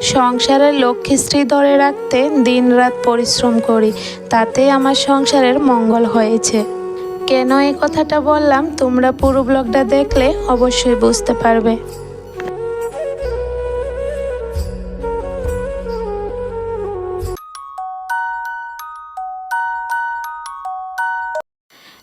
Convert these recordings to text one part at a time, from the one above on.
সংসারের লক্ষ্মীশ্রী ধরে রাখতে দিন রাত পরিশ্রম করি তাতে আমার সংসারের মঙ্গল হয়েছে। কেন এই কথাটা বললাম? তোমরা পুরো ব্লগটা দেখলে অবশ্যই বুঝতে পারবে।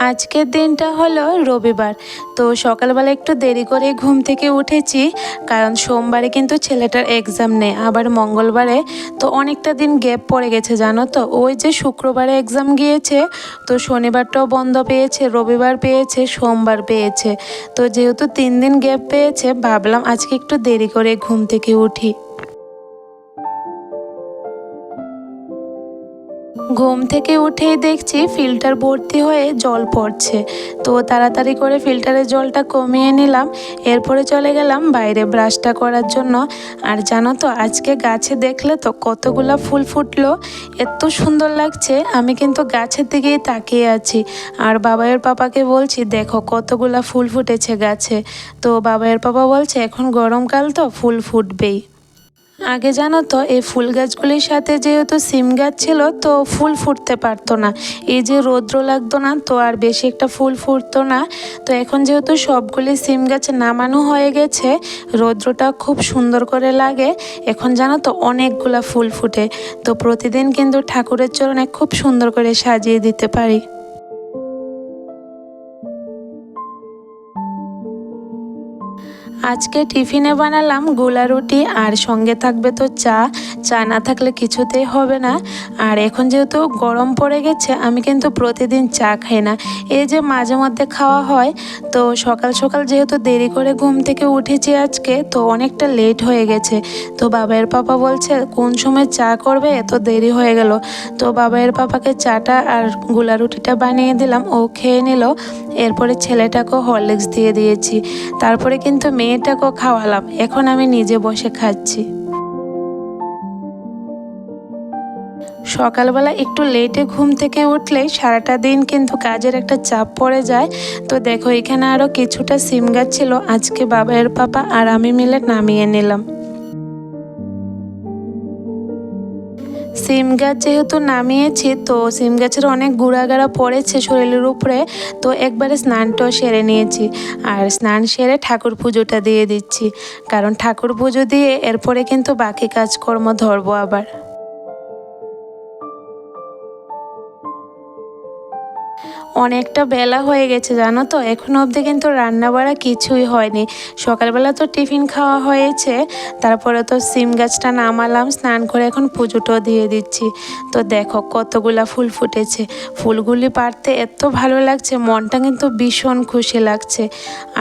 আজকের দিনটা হলো রবিবার। তো সকালবেলা একটু দেরি করে ঘুম থেকে উঠেছি, কারণ সোমবারে কিন্তু ছেলেটার এক্সাম নেই। আবার মঙ্গলবারে তো অনেকটা দিন গ্যাপ পড়ে গেছে, জানো তো? ওই যে শুক্রবারে এক্সাম গিয়েছে, তো শনিবারটাও বন্ধ পেয়েছে, রবিবার পেয়েছে, সোমবার পেয়েছে। তো যেহেতু তিন দিন গ্যাপ পেয়েছে, ভাবলাম আজকে একটু দেরি করে ঘুম থেকে উঠি। ঘুম থেকে উঠেই দেখছি ফিল্টার ভর্তি হয়ে জল পড়ছে। তো তাড়াতাড়ি করে ফিল্টারের জলটা কমিয়ে নিলাম। এরপরে চলে গেলাম বাইরে ব্রাশটা করার জন্য। আর জানো তো, আজকে গাছে দেখলে তো কতগুলা ফুল ফুটলো। এত সুন্দর লাগছে, আমি কিন্তু গাছের দিকেই তাকিয়ে আছি। আর বাবাইয়ের পাপাকে বলছি, দেখো কতগুলা ফুল ফুটেছে গাছে। তো বাবাইয়ের পাপা বলছে, এখন গরমকাল তো ফুল ফুটবেই। আগে জানো তো, এই ফুল গাছগুলির সাথে যেহেতু সিম গাছ ছিল, তো ফুল ফুটতে পারতো না। এই যে রৌদ্র লাগতো না, তো আর বেশি একটা ফুল ফুটতো না। তো এখন যেহেতু সবগুলি সিম গাছ নামানো হয়ে গেছে, রৌদ্রটা খুব সুন্দর করে লাগে। এখন জানো তো, অনেকগুলা ফুল ফুটে। তো প্রতিদিন কিন্তু ঠাকুরের চরণে খুব সুন্দর করে সাজিয়ে দিতে পারি। আজকে টিফিনে বানালাম গোলা রুটি আর সঙ্গে থাকবে তো চা। চা না থাকলে কিছুতেই হবে না। আর এখন যেহেতু গরম পড়ে গেছে, আমি কিন্তু প্রতিদিন চা খাই না। এই যে মাঝে মধ্যে খাওয়া হয়, তো সকাল সকাল যেহেতু দেরি করে ঘুম থেকে উঠেছি আজকে, তো অনেকটা লেট হয়ে গেছে। তো বাবাইয়ের পাপা বলছে, কোন সময় চা করবে? এত দেরি হয়ে গেল। তো বাবাইয়ের পাপাকে চাটা আর গোলা রুটিটা বানিয়ে দিলাম। ও খেয়ে নিল। এরপরে ছেলেটাকেও হরলিক্স দিয়ে দিয়েছি। তারপরে কিন্তু মেয়েটাকেও খাওয়ালাম, এখন আমি নিজে বসে খাচ্ছি। সকালবেলা একটু লেটে ঘুম থেকে উঠলে সারাটা দিন কিন্তু কাজের একটা চাপ পড়ে যায়। তো দেখো, এখানে আরও কিছুটা সিম গাছ ছিল, আজকে বাবাইয়ের পাপা আর আমি মিলে নামিয়ে নিলাম। সিম গাছ যেহেতু নামিয়েছি, তো সিম গাছের অনেক গুঁড়াগাড়া পড়েছে শরীরের উপরে, তো একবারে স্নানটাও সেরে নিয়েছি। আর স্নান সেরে ঠাকুর পুজোটা দিয়ে দিচ্ছি। কারণ ঠাকুর পুজো দিয়ে এরপরে কিন্তু বাকি কাজকর্ম ধরবো আবার। অনেকটা বেলা হয়ে গেছে, জানো তো? এখনও অবধি কিন্তু রান্না বাড়া কিছুই হয়নি। সকালবেলা তো টিফিন খাওয়া হয়েছে, তারপরে তো সিম গাছটা নামালাম, স্নান করে এখন পুজোটাও দিয়ে দিচ্ছি। তো দেখো কতগুলা ফুল ফুটেছে। ফুলগুলি পাড়তে এত ভালো লাগছে, মনটা কিন্তু ভীষণ খুশি লাগছে।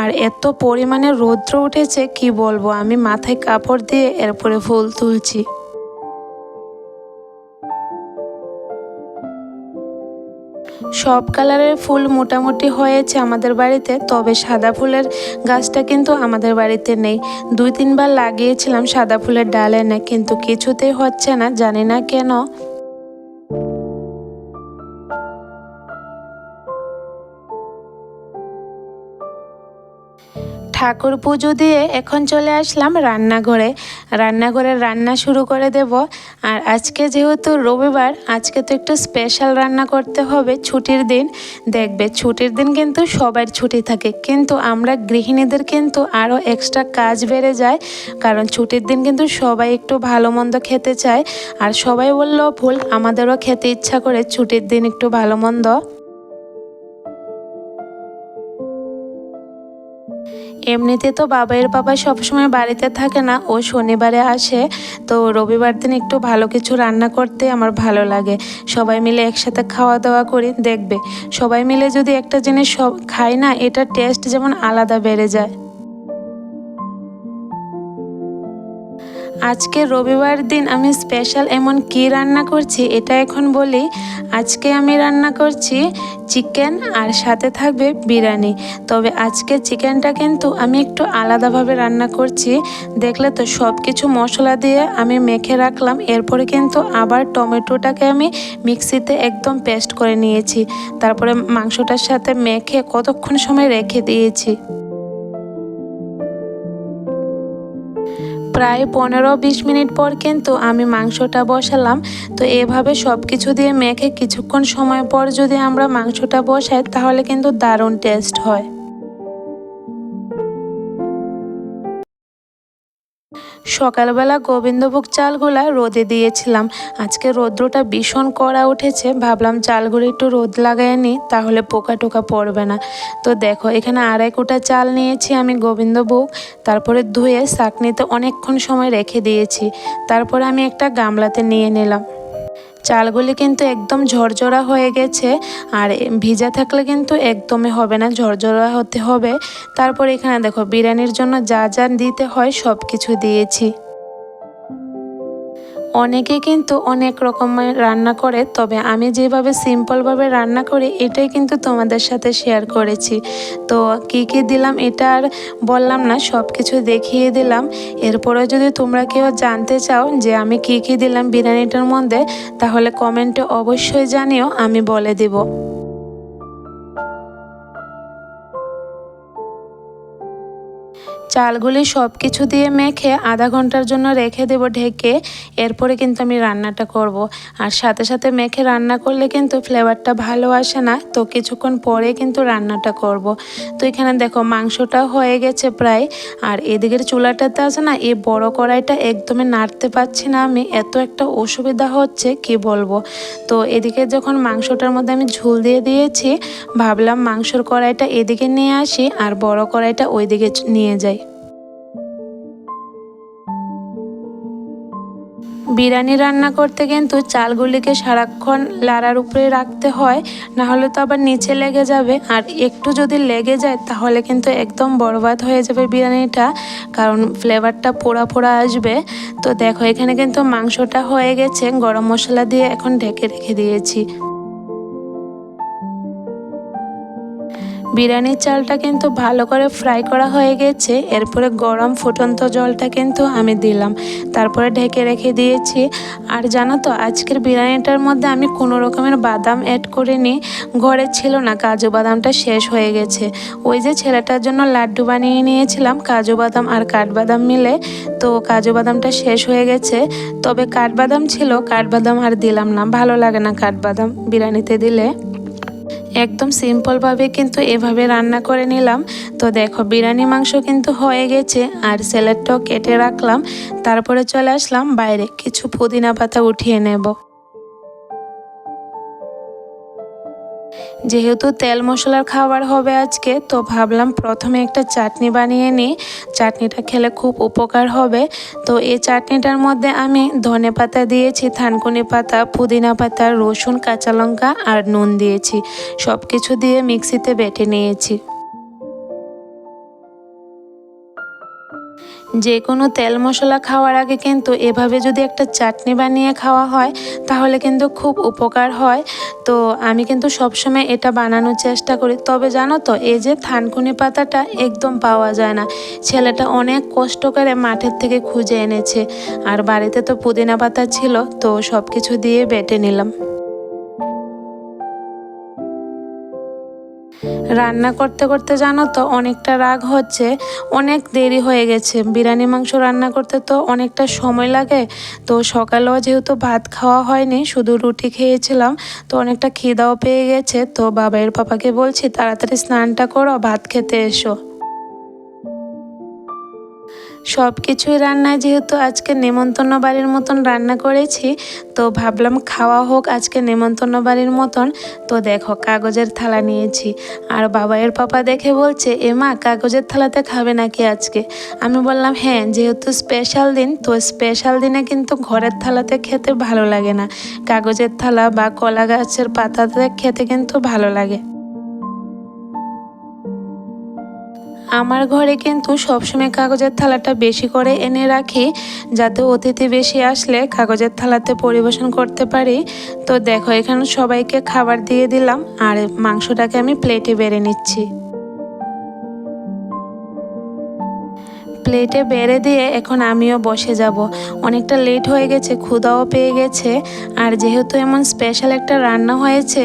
আর এত পরিমাণে রৌদ্র উঠেছে, কি বলব? আমি মাথায় কাপড় দিয়ে এরপরে ফুল তুলছি। সব কালারের ফুল মোটামুটি হয়েছে আমাদের বাড়িতে, তবে সাদা ফুলের গাছটা কিন্তু আমাদের বাড়িতে নেই। দুই তিনবার লাগিয়েছিলাম সাদা ফুলের ডালে না কিন্তু কিছুতেই হচ্ছে না, জানি না কেন। ঠাকুর পুজো দিয়ে এখন চলে আসলাম রান্নাঘরে। রান্নাঘরে রান্না শুরু করে দেব। আর আজকে যেহেতু রবিবার, আজকে তো একটু স্পেশাল রান্না করতে হবে ছুটির দিন। দেখবে ছুটির দিন কিন্তু সবার ছুটি থাকে। কিন্তু আমরা গৃহিণীদের কিন্তু আরও এক্সট্রা কাজ বেড়ে যায়। কারণ ছুটির দিন কিন্তু সবাই একটু ভালো মন্দ খেতে চায়। আর সবাই বললেও ভুল, আমাদেরও খেতে ইচ্ছা করে ছুটির দিন একটু ভালো মন্দ। এমনিতে তো বাবাইয়ের বাবা সবসময় বাড়িতে থাকে না, ও শনিবারে আসে। তো রবিবার দিন একটু ভালো কিছু রান্না করতে আমার ভালো লাগে। সবাই মিলে একসাথে খাওয়া দাওয়া করি, দেখবে। সবাই মিলে যদি একটা জিনিস সব খাই না, এটা টেস্ট যেমন আলাদা বেড়ে যায়। আজকে রবিবার দিন আমি স্পেশাল এমন কি রান্না করছি, এটা এখন বলি। আজকে আমি রান্না করছি চিকেন আর সাথে থাকবে বিরিয়ানি। তবে আজকে চিকেনটা কিন্তু আমি একটু আলাদাভাবে রান্না করছি। দেখলে তো সব কিছু মশলা দিয়ে আমি মেখে রাখলাম। এরপরে কিন্তু আবার টমেটোটাকে আমি মিক্সিতে একদম পেস্ট করে নিয়েছি। তারপরে মাংসটার সাথে মেখে কতক্ষণ সময় রেখে দিয়েছি? প্রায় পনেরো বিশ মিনিট পর কিন্তু আমি মাংসটা বসালাম। তো এভাবে সব কিছু দিয়ে মেখে কিছুক্ষণ সময় পর যদি আমরা মাংসটা বসাই, তাহলে কিন্তু দারুণ টেস্ট হয়। সকালবেলা গোবিন্দভোগ চালগুলা রোদে দিয়েছিলাম। আজকে রৌদ্রটা ভীষণ কড়া উঠেছে। ভাবলাম চালগুলো একটু রোদ লাগাই নিই তাহলে পোকা টোকা পড়বে না। তো দেখো, এখানে আড়াই কোটা চাল নিয়েছি আমি গোবিন্দভোগ। তারপরে ধুয়ে চাকনিতে অনেকক্ষণ সময় রেখে দিয়েছি। তারপরে আমি একটা গামলাতে নিয়ে নিলাম। চালগুলি কিন্তু একদম ঝরঝরা হয়ে গেছে আর ভিজা থাকলে কিন্তু একদমই হবে না, ঝরঝরা হতে হবে। তারপর এখানে দেখো, বিরিয়ানির জন্য যা যা দিতে হয় সব কিছু দিয়েছি। অনেকে কিন্তু অনেক রকমের রান্না করে, তবে আমি যেভাবে সিম্পলভাবে রান্না করি, এটাই কিন্তু তোমাদের সাথে শেয়ার করেছি। তো কি কি দিলাম এটা আর বললাম না সব কিছু দেখিয়ে দিলাম। এরপরে যদি তোমরা কেউ জানতে চাও যে আমি কি কি দিলাম বিরিয়ানিটার মধ্যে, তাহলে কমেন্টে অবশ্যই জানিও, আমি বলে দিব। চালগুলি সব কিছু দিয়ে মেখে আধা ঘণ্টার জন্য রেখে দেবো ঢেকে, এরপরে কিন্তু আমি রান্নাটা করব। আর সাথে সাথে মেখে রান্না করলে কিন্তু ফ্লেভারটা ভালো আসে না, তো কিছুক্ষণ পরে কিন্তু রান্নাটা করব। তো এখানে দেখো মাংসটা হয়ে গেছে প্রায়, আর এদিকের চুলাটাতে আছে না, এই বড় কড়াইটা একদমই নাড়তে পারছি না আমি, এত একটা অসুবিধা হচ্ছে, কি বলব তো এদিকে যখন মাংসটার মধ্যে আমি ঝুল দিয়ে দিয়েছি, ভাবলাম মাংসর কড়াইটা এদিকে নিয়ে আসি, আর বড় কড়াইটা ওইদিকে নিয়ে যাই বিরিয়ানি রান্না করতে কিন্তু চালগুলিকে সারাক্ষণ লাড়ার উপরে রাখতে হয় না হলে তো আবার নিচে লেগে যাবে। আর একটু যদি লেগে যায়, তাহলে কিন্তু একদম বরবাদ হয়ে যাবে বিরিয়ানিটা, কারণ ফ্লেভারটা পোড়া পোড়া আসবে। তো দেখো, এখানে কিন্তু মাংসটা হয়ে গেছে, গরম মশলা দিয়ে এখন ঢেকে রেখে দিয়েছি। বিরিয়ানির চালটা কিন্তু ভালো করে ফ্রাই করা হয়ে গেছে। এরপরে গরম ফুটন্ত জলটা কিন্তু আমি দিলাম। তারপরে ঢেকে রেখে দিয়েছি। আর জানো তো, আজকের বিরিয়ানিটার মধ্যে আমি কোনো রকমের বাদাম অ্যাড করিনি। ঘরে ছিল না, কাজু বাদামটা শেষ হয়ে গেছে। ওই যে ছেলেটার জন্য লাড্ডু বানিয়ে নিয়েছিলাম, কাজু বাদাম আর কাঠবাদাম মিলে। তো কাজু বাদামটা শেষ হয়ে গেছে। তবে কাঠবাদাম ছিল, কাঠবাদাম আর দিলাম না। ভালো লাগে না কাঠবাদাম বিরিয়ানিতে দিলে। একদম সিম্পলভাবে কিন্তু এভাবে রান্না করে নিলাম। তো দেখো, বিরিয়ানি মাংস কিন্তু হয়ে গেছে আর স্যালাডটাও কেটে রাখলাম। তারপরে চলে আসলাম বাইরে, কিছু পুদিনা পাতা উঠিয়ে নেব। যেহেতু তেল মশলার খাবার হবে আজকে, তো ভাবলাম প্রথমে একটা চাটনি বানিয়ে নিই। চাটনিটা খেলে খুব উপকার হবে। তো এই চাটনিটার মধ্যে আমি ধনে পাতা দিয়েছি, থানকুনি পাতা, পুদিনা পাতা, রসুন, কাঁচা লঙ্কা আর নুন দিয়েছি। সব কিছু দিয়ে মিক্সিতে বেটে নিয়েছি। যে কোনো তেল মশলা খাওয়ার আগে কিন্তু এভাবে যদি একটা চাটনি বানিয়ে খাওয়া হয়, তাহলে কিন্তু খুব উপকার হয়। তো আমি কিন্তু সবসময় এটা বানানোর চেষ্টা করি। তবে জানো তো, এই যে থানকুনি পাতাটা একদম পাওয়া যায় না। ছেলেটা অনেক কষ্ট করে মাঠের থেকে খুঁজে এনেছে। আর বাড়িতে তো পুদিনা পাতা ছিল, তো সব কিছু দিয়ে বেটে নিলাম। রান্না করতে করতে জানো তো অনেকটা রাগ হচ্ছে, অনেক দেরি হয়ে গেছে। বিরিয়ানি মাংস রান্না করতে তো অনেকটা সময় লাগে। তো সকালেও যেহেতু ভাত খাওয়া হয়নি, শুধু রুটি খেয়েছিলাম, তো অনেকটা খিদাও পেয়ে গেছে। তো বাবা এর পাপাকে বলছি, তাড়াতাড়ি স্নানটা করো, ভাত খেতে এসো। সব কিছুই রান্নায় যেহেতু আজকে নেমন্তন্ন বাড়ির মতন রান্না করেছি, তো ভাবলাম খাওয়া হোক আজকে নেমন্তন্ন বাড়ির মতন। তো দেখো, কাগজের থালা নিয়েছি। আর বাবাইয়ের পাপা দেখে বলছে, এ মা, কাগজের থালাতে খাবে নাকি আজকে? আমি বললাম হ্যাঁ যেহেতু স্পেশাল দিন, তো স্পেশাল দিনে কিন্তু ঘরের থালাতে খেতে ভালো লাগে না। কাগজের থালা বা কলা গাছের পাতাতে খেতে কিন্তু ভালো লাগে। আমার ঘরে কিন্তু সবসময় কাগজের থালাটা বেশি করে এনে রাখি, যাতে অতিথি বেশি আসলে কাগজের থালাতে পরিবেশন করতে পারি। তো দেখো, এখানে সবাইকে খাবার দিয়ে দিলাম, আর মাংসটাকে আমি প্লেটে বেড়ে নিচ্ছি। প্লেটে বেড়ে দিয়ে এখন আমিও বসে যাব। অনেকটা লেট হয়ে গেছে ক্ষুদাও পেয়ে গেছে। আর যেহেতু এমন স্পেশাল একটা রান্না হয়েছে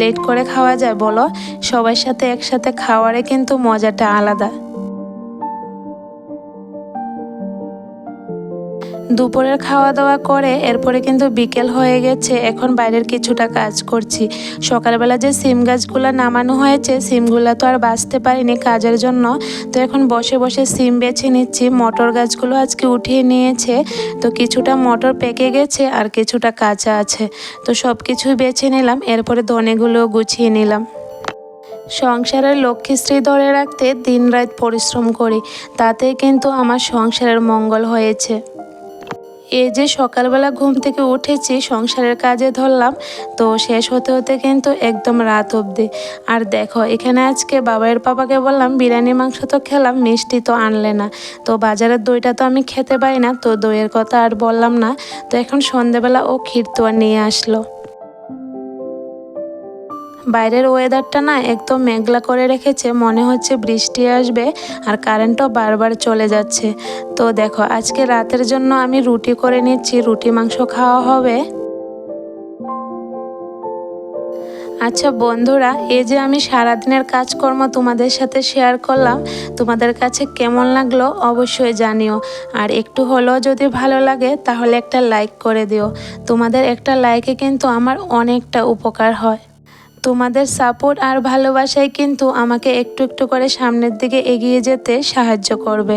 লেট করে খাওয়া যায়, বলো? সবার সাথে একসাথে খাওয়ারে কিন্তু মজাটা আলাদা। দুপুরের খাওয়া দাওয়া করে, এরপরে কিন্তু বিকেল হয়ে গেছে, এখন বাইরের কিছুটা কাজ করছি। সকালবেলা যে সিম গাছগুলো নামানো হয়েছে, সিমগুলো তো আর বাঁচতে পারিনি কাজের জন্য। তো এখন বসে বসে সিম বেছে নিচ্ছি, মটর গাছগুলো আজকে উঠিয়ে নিয়েছে। তো কিছুটা মটর পেকে গেছে আর কিছুটা কাঁচা আছে। তো সব কিছুই বেছে নিলাম, এরপরে ধনেগুলো গুছিয়ে নিলাম। সংসারের লক্ষ্মীশ্রী ধরে রাখতে দিনরাত পরিশ্রম করি, তাতে কিন্তু আমার সংসারের মঙ্গল হয়েছে। এই যে সকালবেলা ঘুম থেকে উঠেছি, সংসারের কাজে ধরলাম, তো শেষ হতে হতে কিন্তু একদম রাত অবধি। আর দেখো, এখানে আজকে বাবাইয়ের পাপাকে বললাম বিরিয়ানি মাংস তো খেলাম, মিষ্টি তো আনলে না। তো বাজারের দইটা তো আমি খেতে পারি না, তো দইয়ের কথা আর বললাম না। তো এখন সন্ধেবেলা ও ক্ষীর তোয়া নিয়ে আসলো। বাইরের ওয়েদারটা না একদম মেঘলা করে রেখেছে, মনে হচ্ছে বৃষ্টি আসবে আর কারেন্টও বারবার চলে যাচ্ছে। তো দেখো, আজকে রাতের জন্য আমি রুটি করে নিচ্ছি, রুটি, মাংস খাওয়া হবে। আচ্ছা বন্ধুরা, এই যে আমি সারাদিনের কাজকর্ম তোমাদের সাথে শেয়ার করলাম, তোমাদের কাছে কেমন লাগল অবশ্যই জানিও। আর একটু হলেও যদি ভালো লাগে, তাহলে একটা লাইক করে দিও। তোমাদের একটা লাইকে কিন্তু আমার অনেকটা উপকার হয়। তোমাদের সাপোর্ট আর ভালোবাসাই কিন্তু আমাকে একটু একটু করে সামনের দিকে এগিয়ে যেতে সাহায্য করবে।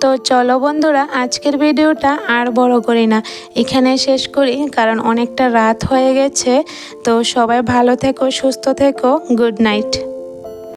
তো চলো বন্ধুরা, আজকের ভিডিওটা আর বড় করি না। এখানে শেষ করি, কারণ অনেকটা রাত হয়ে গেছে। তো সবাই ভালো থেকো, সুস্থ থেকো, গুড নাইট।